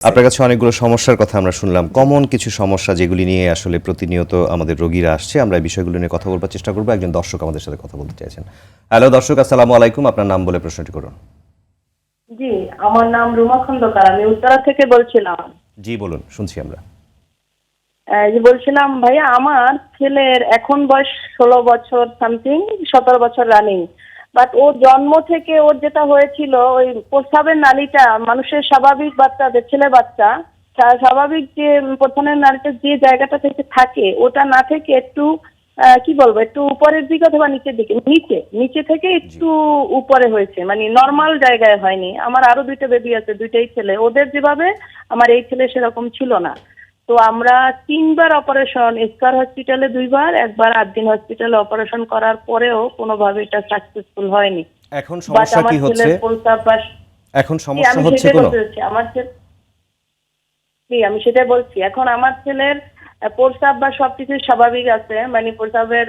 আপনার কাছে অনেকগুলো সমস্যার কথা আমরা শুনলাম। কমন কিছু সমস্যা যেগুলি নিয়ে আসলে প্রতিনিয়ত আমাদের রোগীরা আসছে আমরা এই বিষয়গুলো নিয়ে কথা বলবার চেষ্টা করব। একজন দর্শক আমাদের সাথে কথা বলতে চাইছেন। হ্যালো দর্শক আসসালামু আলাইকুম। আপনার নাম বলে প্রশ্নটি করুন। জি আমার নাম রুমা খন্দকার। আমি উত্তরা থেকে বলছিলাম। জি বলুন শুনছি আমরা। আহ, বলছিলাম ভাইয়া আমার ছেলের এখন বয়স ষোলো বছর সামথিং সতেরো বছর রানিং বাট ওর জন্ম থেকে ওর যেটা হয়েছিল ওই প্রস্রাবের নালীটা মানুষের স্বাভাবিক বাচ্চাদের ছেলে বাচ্চা স্বাভাবিক যে প্রথমের নালীটা যে জায়গাটা থেকে থাকে ওটা না থেকে একটু আহ, কি বলব একটু উপরের দিকে অথবা নিচের দিকে নিচে নিচে থেকে একটু উপরে হয়েছে মানে নর্মাল জায়গায় হয়নি। আমার আরও দুইটা বেবি আছে দুইটাই ছেলে। ওদের যেভাবে আমার এই ছেলে সেরকম ছিল না। তো আমরা তিনবার অপারেশন স্কার হসপিটালে দুইবার একবার আটদিন হসপিটালে অপারেশন করার পরেও কোনোভাবে এটা সাকসেসফুল হয়নি। এখন সমস্যা কি হচ্ছে? এখন সমস্যা হচ্ছে সেটাই কোনো? আমার আমি সেটাই বলছি এখন আমার ছেলের প্রস্রাব বা সবকিছু স্বাভাবিক আছে মানে প্রস্রাবের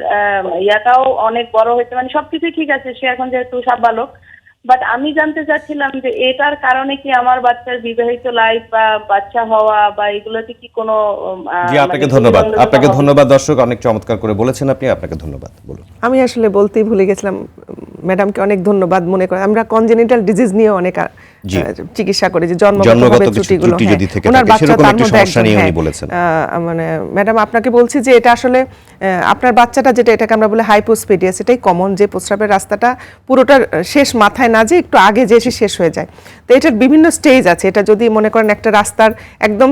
ইয়াটাও অনেক বড় হয়েছে মানে সবকিছু ঠিক আছে সে এখন যেহেতু সাবালক বাট আমি জানতে চাচ্ছিলাম যে এটার কারণে কি আমার বাচ্চার বিবাহিত লাইফ বা বাচ্চা হওয়া বা এগুলোতে কি কোনো জি আপনাকে মানে ধন্যবাদ। আপনাকে ধন্যবাদ দর্শক অনেক চমৎকার করে বলেছেন আপনি আপনাকে ধন্যবাদ বলুন। আমি আসলে বলতেই ভুলে গেছিলাম ম্যাডামকে অনেক ধন্যবাদ মনে করে। আমরা কনজেনিটাল ডিজিজ নিয়ে অনেক চিকিৎসা করি যে জন্মগত জন্মগতভাবে ত্রুটিগুলো হ্যাঁ। ওনার বাচ্চা তার মধ্যে হ্যাঁ। মানে ম্যাডাম আপনাকে বলছি যে এটা আসলে আপনার বাচ্চাটা যেটা এটাকে আমরা বলে হাইপোস্পেডিয়াস এটাই কমন যে প্রস্রাবের রাস্তাটা পুরোটা শেষ মাথায় না যে একটু আগে যে এসে শেষ হয়ে যায়। তো এটার বিভিন্ন স্টেজ আছে। এটা যদি মনে করেন একটা রাস্তার একদম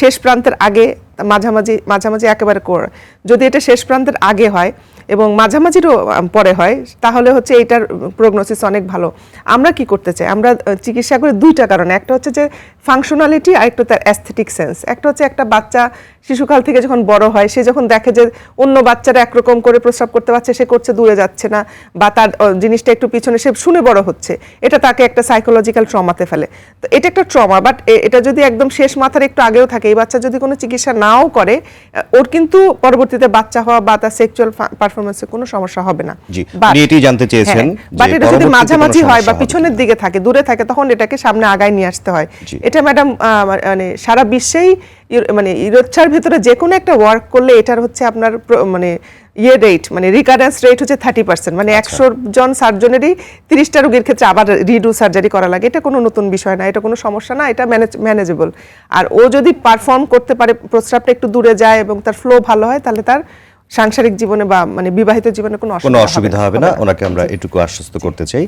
শেষ প্রান্তের আগে মাঝামাঝি মাঝামাঝি একেবারে কর যদি এটা শেষ প্রান্তের আগে হয় এবং মাঝামাঝিরও পরে হয়, তাহলে হচ্ছে এইটার প্রগনোসিস অনেক ভালো। আমরা কি করতে চাই? আমরা চিকিৎসা করে দুইটা কারণে, একটা হচ্ছে যে ফাংশনালিটি আর একটা তার অ্যাস্থেটিক সেন্স একটা হচ্ছে একটা বাচ্চা শিশুকাল থেকে যখন বড় হয়, সে যখন দেখে যে অন্য বাচ্চারা একরকম করে প্রস্রাব করতে পারছে, সে করছে, দূরে যাচ্ছে না, বা তার জিনিসটা একটু পিছনে, সে শুনে বড় হচ্ছে, এটা তাকে একটা সাইকোলজিক্যাল ট্রমাতে ফেলে। তো এটা একটা ট্রমা বাট এটা যদি একদম শেষ মাথার একটু আগেও থাকে, এই বাচ্চা যদি কোনো চিকিৎসা নাও করে ওর কিন্তু পরবর্তীতে বাচ্চা হওয়া বা তার সেক্সুয়াল পারফরমেন্সে কোনো সমস্যা হবে না। জি, এটাই জানতে চেয়েছেন হ্যাঁ, বাট এটা যদি মাঝামাঝি হয় বা পিছনের দিকে থাকে দূরে থাকে তখন এটাকে সামনে আগায় নিয়ে আসতে হয়। এটা ম্যাডাম মানে সারা বিশ্বেই মানে ইউরোচ্ছার ভেতরে যে কোনো একটা ওয়ার্ক করলে এটার হচ্ছে আপনার মানে ইয়ে রেট মানে রিকারেন্স রেট হচ্ছে থার্টি পার্সেন্ট মানে একশো জন সার্জনেরই তিরিশটা রোগীর ক্ষেত্রে আবার রিডু সার্জারি করা লাগে। এটা কোনো নতুন বিষয় না এটা কোনো সমস্যা না এটা ম্যানেজ ম্যানেজেবল আর ও যদি পারফর্ম করতে পারে প্রস্রাবটা একটু দূরে যায় এবং তার ফ্লো ভালো হয় তাহলে তার সাংসারিক জীবনে বা মানে বিবাহিত জীবনে কোনো অসুবিধা হবে না। ওনাকে আমরা এটুকু আশ্বস্ত করতে চাই।